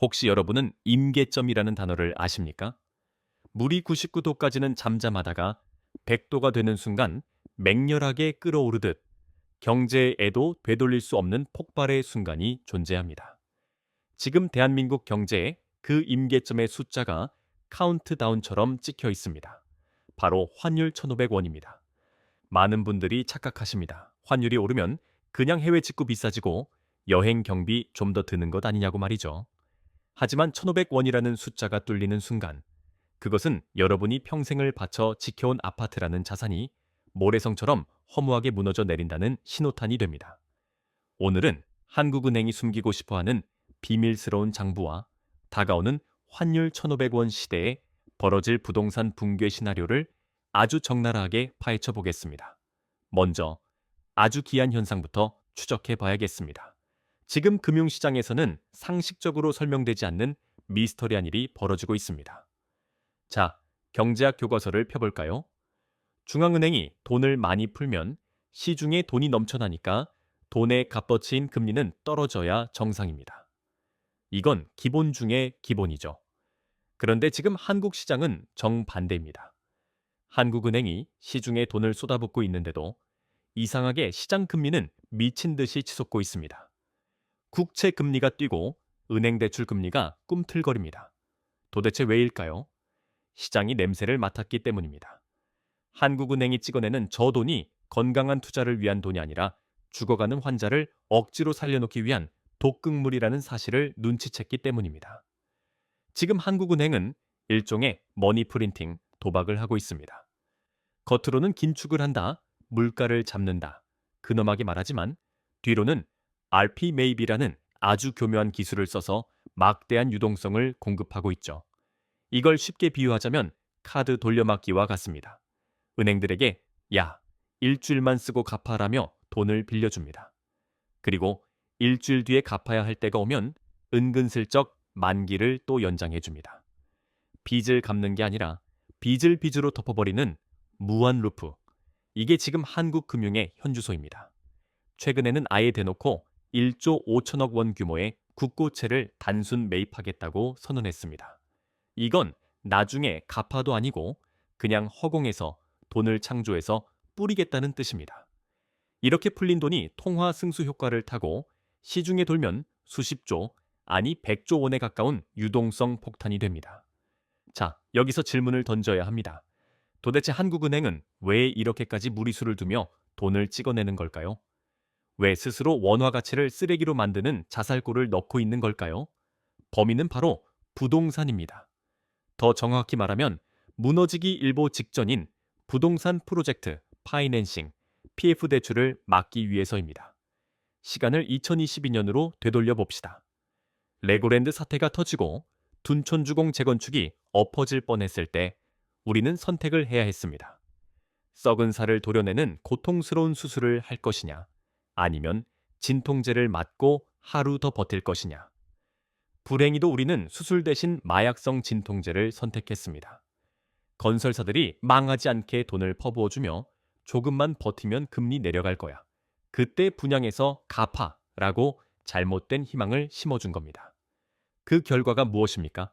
혹시 여러분은 임계점이라는 단어를 아십니까? 물이 99도까지는 잠잠하다가 100도가 되는 순간 맹렬하게 끓어오르듯 경제에도 되돌릴 수 없는 폭발의 순간이 존재합니다. 지금 대한민국 경제에 그 임계점의 숫자가 카운트다운처럼 찍혀 있습니다. 바로 환율 1,500원입니다. 많은 분들이 착각하십니다. 환율이 오르면 그냥 해외 직구 비싸지고 여행 경비 좀 더 드는 것 아니냐고 말이죠. 하지만 1,500원이라는 숫자가 뚫리는 순간 그것은 여러분이 평생을 바쳐 지켜온 아파트라는 자산이 모래성처럼 허무하게 무너져 내린다는 신호탄이 됩니다. 오늘은 한국은행이 숨기고 싶어하는 비밀스러운 장부와 다가오는 환율 1,500원 시대에 벌어질 부동산 붕괴 시나리오를 아주 적나라하게 파헤쳐 보겠습니다. 먼저 아주 기한 현상부터 추적해 봐야겠습니다. 지금 금융시장에서는 상식적으로 설명되지 않는 미스터리한 일이 벌어지고 있습니다. 자, 경제학 교과서를 펴볼까요? 중앙은행이 돈을 많이 풀면 시중에 돈이 넘쳐나니까 돈의 값어치인 금리는 떨어져야 정상입니다. 이건 기본 중의 기본이죠. 그런데 지금 한국 시장은 정반대입니다. 한국은행이 시중에 돈을 쏟아붓고 있는데도 이상하게 시장 금리는 미친 듯이 치솟고 있습니다. 국채 금리가 뛰고 은행 대출 금리가 꿈틀거립니다. 도대체 왜일까요? 시장이 냄새를 맡았기 때문입니다. 한국은행이 찍어내는 저 돈이 건강한 투자를 위한 돈이 아니라 죽어가는 환자를 억지로 살려놓기 위한 독극물이라는 사실을 눈치챘기 때문입니다. 지금 한국은행은 일종의 머니 프린팅, 도박을 하고 있습니다. 겉으로는 긴축을 한다, 물가를 잡는다, 근엄하게 말하지만 뒤로는 RP 메이비라는 아주 교묘한 기술을 써서 막대한 유동성을 공급하고 있죠. 이걸 쉽게 비유하자면 카드 돌려막기와 같습니다. 은행들에게 야, 일주일만 쓰고 갚아라며 돈을 빌려줍니다. 그리고 일주일 뒤에 갚아야 할 때가 오면 은근슬쩍 만기를 또 연장해 줍니다. 빚을 갚는 게 아니라 빚을 빚으로 덮어버리는 무한 루프. 이게 지금 한국 금융의 현주소입니다. 최근에는 아예 대놓고 1조 5천억 원 규모의 국고채를 단순 매입하겠다고 선언했습니다. 이건 나중에 갚아도 아니고 그냥 허공에서 돈을 창조해서 뿌리겠다는 뜻입니다. 이렇게 풀린 돈이 통화 승수 효과를 타고 시중에 돌면 수십조, 아니 백조 원에 가까운 유동성 폭탄이 됩니다. 자, 여기서 질문을 던져야 합니다. 도대체 한국은행은 왜 이렇게까지 무리수를 두며 돈을 찍어내는 걸까요? 왜 스스로 원화 가치를 쓰레기로 만드는 자살골을 넣고 있는 걸까요? 범인은 바로 부동산입니다. 더 정확히 말하면 무너지기 일보 직전인 부동산 프로젝트, 파이낸싱, PF 대출을 막기 위해서입니다. 시간을 2022년으로 되돌려 봅시다. 레고랜드 사태가 터지고 둔촌주공 재건축이 엎어질 뻔했을 때 우리는 선택을 해야 했습니다. 썩은 살을 도려내는 고통스러운 수술을 할 것이냐, 아니면 진통제를 맞고 하루 더 버틸 것이냐. 불행히도 우리는 수술 대신 마약성 진통제를 선택했습니다. 건설사들이 망하지 않게 돈을 퍼부어주며 조금만 버티면 금리 내려갈 거야. 그때 분양해서 갚아라고 잘못된 희망을 심어준 겁니다. 그 결과가 무엇입니까?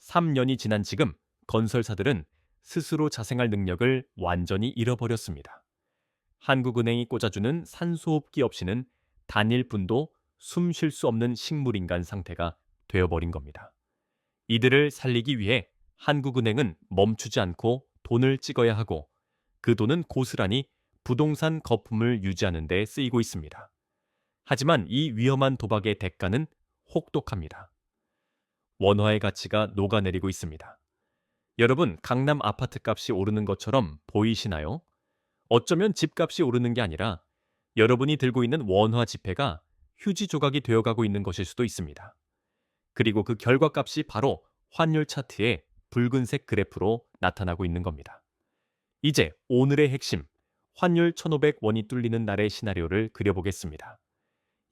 3년이 지난 지금 건설사들은 스스로 자생할 능력을 완전히 잃어버렸습니다. 한국은행이 꽂아주는 산소호흡기 없이는 단일 분도 숨 쉴 수 없는 식물인간 상태가 되어버린 겁니다. 이들을 살리기 위해 한국은행은 멈추지 않고 돈을 찍어야 하고 그 돈은 고스란히 부동산 거품을 유지하는 데 쓰이고 있습니다. 하지만 이 위험한 도박의 대가는 혹독합니다. 원화의 가치가 녹아내리고 있습니다. 여러분, 강남 아파트 값이 오르는 것처럼 보이시나요? 어쩌면 집값이 오르는 게 아니라 여러분이 들고 있는 원화 지폐가 휴지 조각이 되어가고 있는 것일 수도 있습니다. 그리고 그 결과값이 바로 환율 차트에 붉은색 그래프로 나타나고 있는 겁니다. 이제 오늘의 핵심, 환율 1,500원이 뚫리는 날의 시나리오를 그려보겠습니다.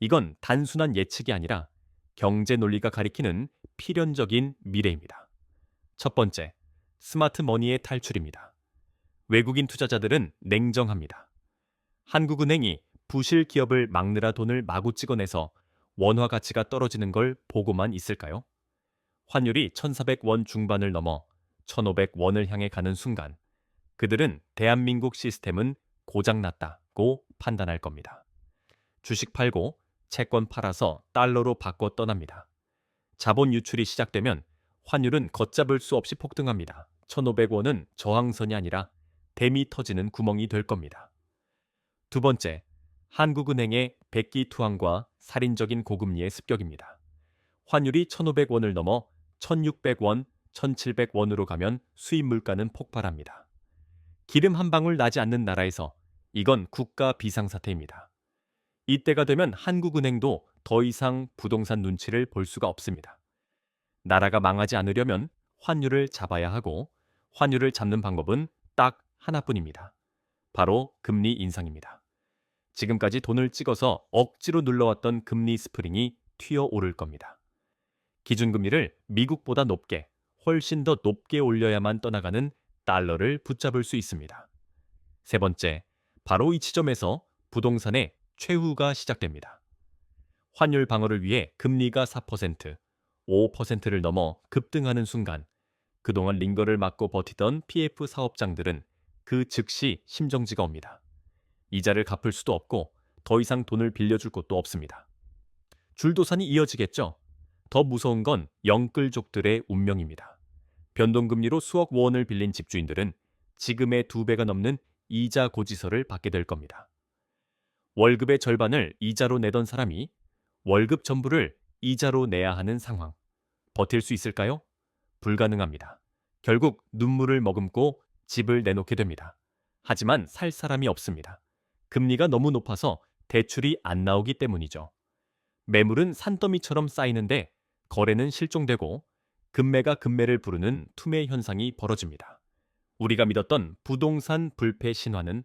이건 단순한 예측이 아니라 경제 논리가 가리키는 필연적인 미래입니다. 첫 번째, 스마트 머니의 탈출입니다. 외국인 투자자들은 냉정합니다. 한국은행이 부실 기업을 막느라 돈을 마구 찍어내서 원화 가치가 떨어지는 걸 보고만 있을까요? 환율이 1,400원 중반을 넘어 1,500원을 향해 가는 순간 그들은 대한민국 시스템은 고장났다고 판단할 겁니다. 주식 팔고 채권 팔아서 달러로 바꿔 떠납니다. 자본 유출이 시작되면 환율은 걷잡을 수 없이 폭등합니다. 1,500원은 저항선이 아니라 댐이 터지는 구멍이 될 겁니다. 두 번째, 한국은행의 백기 투항과 살인적인 고금리의 습격입니다. 환율이 1,500원을 넘어 1,600원, 1,700원으로 가면 수입 물가는 폭발합니다. 기름 한 방울 나지 않는 나라에서 이건 국가 비상사태입니다. 이때가 되면 한국은행도 더 이상 부동산 눈치를 볼 수가 없습니다. 나라가 망하지 않으려면 환율을 잡아야 하고 환율을 잡는 방법은 딱 하나뿐입니다. 바로 금리 인상입니다. 지금까지 돈을 찍어서 억지로 눌러왔던 금리 스프링이 튀어 오를 겁니다. 기준금리를 미국보다 높게, 훨씬 더 높게 올려야만 떠나가는 달러를 붙잡을 수 있습니다. 세 번째, 바로 이 지점에서 부동산의 최후가 시작됩니다. 환율 방어를 위해 금리가 4%, 5%를 넘어 급등하는 순간 그동안 링거를 맞고 버티던 PF 사업장들은 그 즉시 심정지가 옵니다. 이자를 갚을 수도 없고 더 이상 돈을 빌려줄 곳도 없습니다. 줄도산이 이어지겠죠. 더 무서운 건 영끌족들의 운명입니다. 변동금리로 수억 원을 빌린 집주인들은 지금의 두 배가 넘는 이자 고지서를 받게 될 겁니다. 월급의 절반을 이자로 내던 사람이 월급 전부를 이자로 내야 하는 상황. 버틸 수 있을까요? 불가능합니다. 결국 눈물을 머금고 집을 내놓게 됩니다. 하지만 살 사람이 없습니다. 금리가 너무 높아서 대출이 안 나오기 때문이죠. 매물은 산더미처럼 쌓이는데 거래는 실종되고 금매가 금매를 부르는 투매 현상이 벌어집니다. 우리가 믿었던 부동산 불패 신화는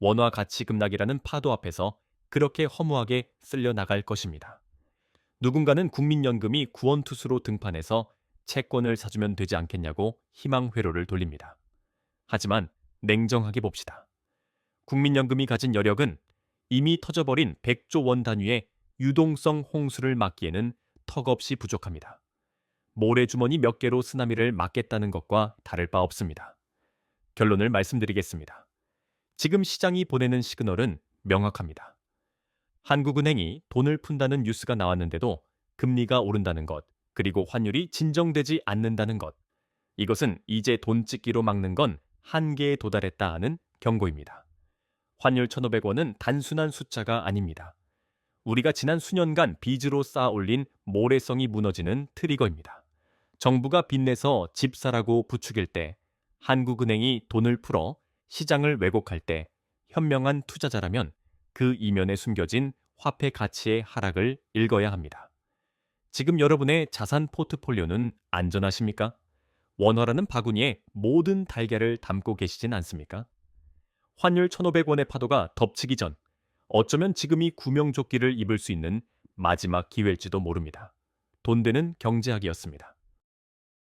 원화 가치 급락이라는 파도 앞에서 그렇게 허무하게 쓸려 나갈 것입니다. 누군가는 국민연금이 구원투수로 등판해서 채권을 사주면 되지 않겠냐고 희망 회로를 돌립니다. 하지만 냉정하게 봅시다. 국민연금이 가진 여력은 이미 터져버린 100조 원 단위의 유동성 홍수를 막기에는 턱없이 부족합니다. 모래주머니 몇 개로 쓰나미를 막겠다는 것과 다를 바 없습니다. 결론을 말씀드리겠습니다. 지금 시장이 보내는 시그널은 명확합니다. 한국은행이 돈을 푼다는 뉴스가 나왔는데도 금리가 오른다는 것, 그리고 환율이 진정되지 않는다는 것. 이것은 이제 돈 찍기로 막는 건 한계에 도달했다 하는 경고입니다. 환율 1,500원은 단순한 숫자가 아닙니다. 우리가 지난 수년간 빚으로 쌓아 올린 모래성이 무너지는 트리거입니다. 정부가 빚내서 집 사라고 부추길 때, 한국은행이 돈을 풀어 시장을 왜곡할 때 현명한 투자자라면 그 이면에 숨겨진 화폐 가치의 하락을 읽어야 합니다. 지금 여러분의 자산 포트폴리오는 안전하십니까? 원화라는 바구니에 모든 달걀을 담고 계시진 않습니까? 환율 1,500원의 파도가 덮치기 전 어쩌면 지금이 구명조끼를 입을 수 있는 마지막 기회일지도 모릅니다. 돈 되는 경제학이었습니다.